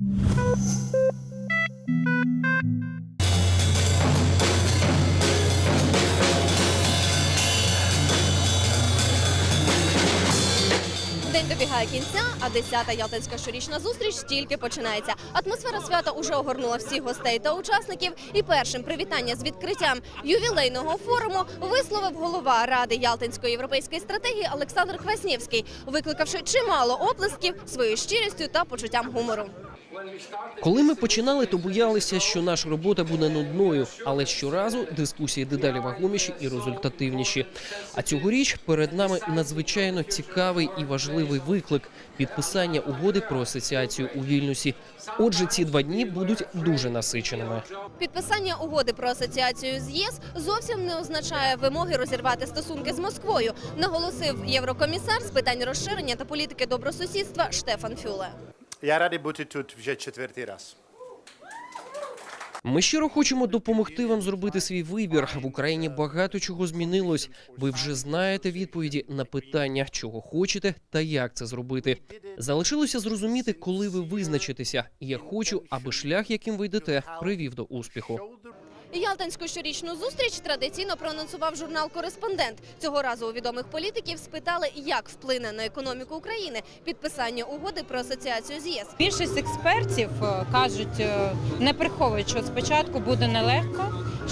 День добігає кінця, а 10-та Ялтинська щорічна зустріч тільки починається. Атмосфера свята уже огорнула всіх гостей та учасників. І першим привітання з відкриттям ювілейного форуму висловив голова ради Ялтинської європейської стратегії Олександр Хваснєвський, викликавши чимало оплесків своєю щирістю та почуттям гумору. Коли ми починали, то боялися, що наша робота буде нудною, але щоразу дискусії дедалі вагоміші і результативніші. А цьогоріч перед нами надзвичайно цікавий і важливий виклик підписання угоди про асоціацію у Вільнюсі. Отже, ці два дні будуть дуже насиченими. Підписання угоди про асоціацію з ЄС зовсім не означає вимоги розірвати стосунки з Москвою, наголосив єврокомісар з питань розширення та політики добросусідства Штефан Фюле. Я радий бути тут вже четвертий раз. Ми щиро хочемо допомогти вам зробити свій вибір. В Україні багато чого змінилось. Ви вже знаєте відповіді на питання, чого хочете та як це зробити. Залишилося зрозуміти, коли ви визначитеся. Я хочу, аби шлях, яким ви йдете, привів до успіху. Ялтинську щорічну зустріч традиційно проанонсував журнал Кореспондент. Цього разу у відомих політиків спитали, як вплине на економіку України підписання угоди про асоціацію з ЄС. Більшість експертів е, кажуть, е, не приховують, що спочатку буде нелегко,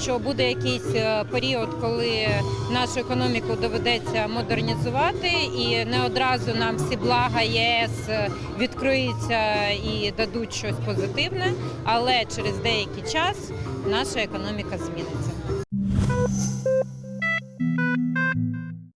що буде якийсь е, період, коли нашу економіку доведеться модернізувати, і не одразу нам всі блага ЄС е, відкриються і дадуть щось позитивне, але через деякий час наша економіка зміниться.